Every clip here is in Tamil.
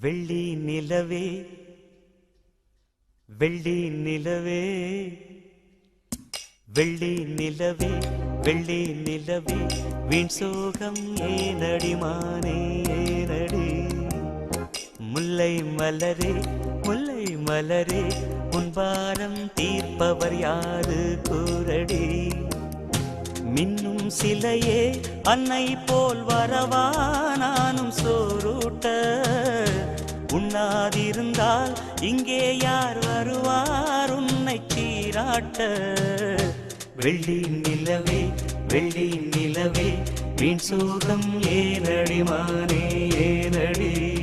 வெள்ளி நிலவே வெள்ளி நிலவே வெள்ளி நிலவே வெள்ளி நிலவே. வீண் சோகம் ஏனடிமானே ஏனடி? முல்லை மலரே முல்லை மலரே உன் தீர்ப்பவர் யாரு கூரடி மின்னும் சிலையே அன்னை போல் வரவா நானும் சோரூட்ட உண்ணாதிருந்தால் இங்கே யார் வருவார்? உன்னை சீராட்ட. வெள்ளி நிலவே வெள்ளி நிலவே வீண் சோகம் ஏனடி மானே ஏனடி?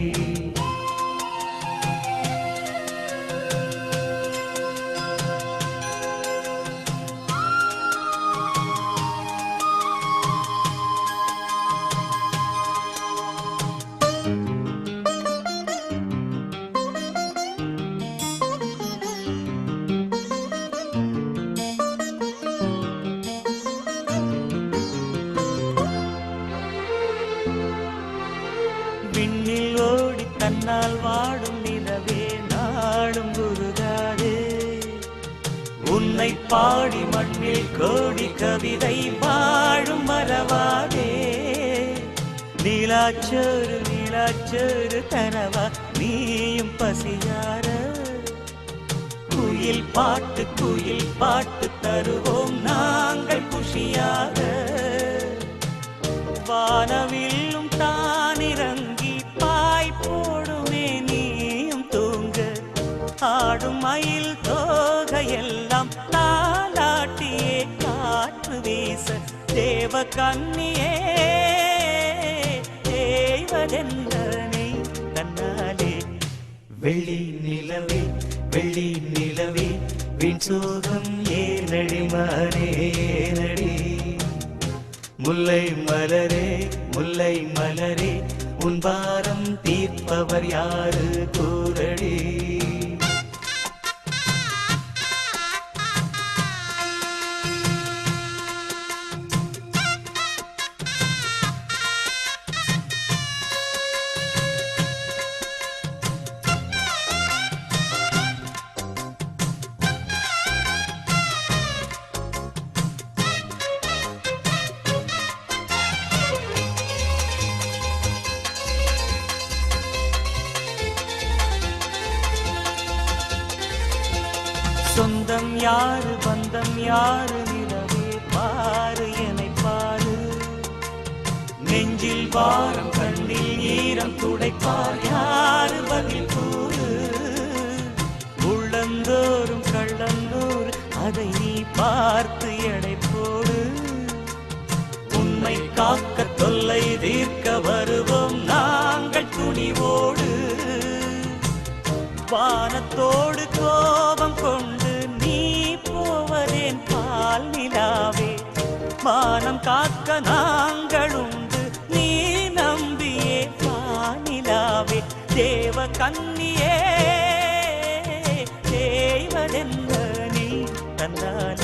உன்னை பாடி மண்ணில் கோடி கவிதை பாடும் மரவாதே நீலாச்சோறு நீலாச்சோறு கனவா நீயும் பசியார. குயில் பாட்டு குயில் பாட்டு தருவோம் நாங்கள் குஷியாக. வானவில்லும் தானிறங்கி பாய் போடுமே நீயும் தூங்க. ஆடும் மயில் தேவ கண்ணியே தேவதென்றனை தன்னாலே வெள்ளி நிலவே வெள்ளி நிலவே வீண் சோகம் ஏனடி மாறேனடி முல்லை மலரே முல்லை மலரே உன் பாரம் தீர்ப்பவர் யாரு கூறடி. சொந்தம் யாரு பந்தம் யாரு நிலவே பாரு என்னை பாரு. நெஞ்சில் பாரம் கண்ணில் ஈரம் துடைப்பார் யாரு பதில் கூறு. உள்ளந்தோறும் கள்ளந்தோறு அதை நீ பார்த்து எடை போடு. உண்மை காக்க தொல்லை தீர்க்க வருவோம் நாங்கள் துணிவோடு. வானத்தோடு கோ பால் நிலாவே மானம் காக்க நாங்கள் உண்டு நீ நம்பியே பானிலாவே தேவ கண்ணியே தேவதென்ற நீ தந்தான